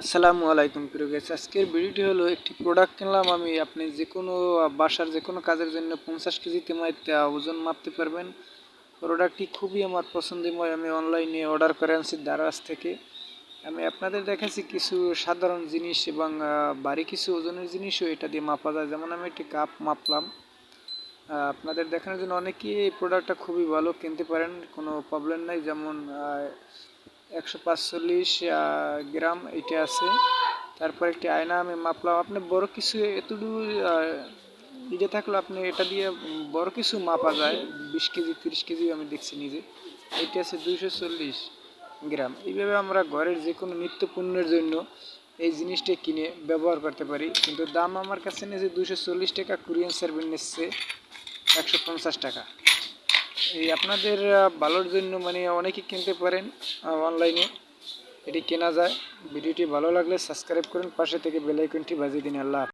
আসসালামু আলাইকুম, প্রিয় গেছে আজকের ভিডিওটি হলো একটি প্রোডাক্ট কিনলাম। আমি আপনি যে কোনো বাসার যে কোনো কাজের জন্য পঞ্চাশ কেজিতে মাইতে ওজন মাপতে পারবেন। প্রোডাক্টটি খুবই আমার পছন্দময়। আমি অনলাইনে অর্ডার করে আনছি দারাজ থেকে। আমি আপনাদের দেখাচ্ছি কিছু সাধারণ জিনিস এবং বাড়ি কিছু ওজনের জিনিসও এটা দিয়ে মাপা যায়। যেমন আমি একটি কাপ মাপলাম। আপনাদের দেখানোর জন্য অনেকেই এই প্রোডাক্টটা খুবই ভালো কিনতে পারেন। কোনো প্রবলেম নাই। যেমন একশো পাঁচচল্লিশ গ্রাম এটা আছে। তারপর একটি আয়না আমি মাপলাম। আপনি বড় কিছু এতটুকু ইয়ে থাকলে আপনি এটা দিয়ে বড় কিছু মাপা যায়। বিশ কেজি, তিরিশ কেজি আমি দেখছি নিজে। এটি আছে দুইশো চল্লিশ গ্রাম। এইভাবে আমরা ঘরের যে কোনো নিত্য পণ্যের জন্য এই জিনিসটা কিনে ব্যবহার করতে পারি। কিন্তু দাম আমার কাছে নিয়েছে দুশো চল্লিশ টাকা কোরিয়ান সার্ভিস নিচ্ছে একশো পঞ্চাশ টাকা। এই আপনাদের ভালোর জন্য মানে অনেকে কিনতে পারেন অনলাইনে এটি কেনা যায়। ভিডিওটি ভালো লাগলে সাবস্ক্রাইব করুন। পাশে থেকে বেলাইকনটি বাজিয়ে দিন। আল্লাহ।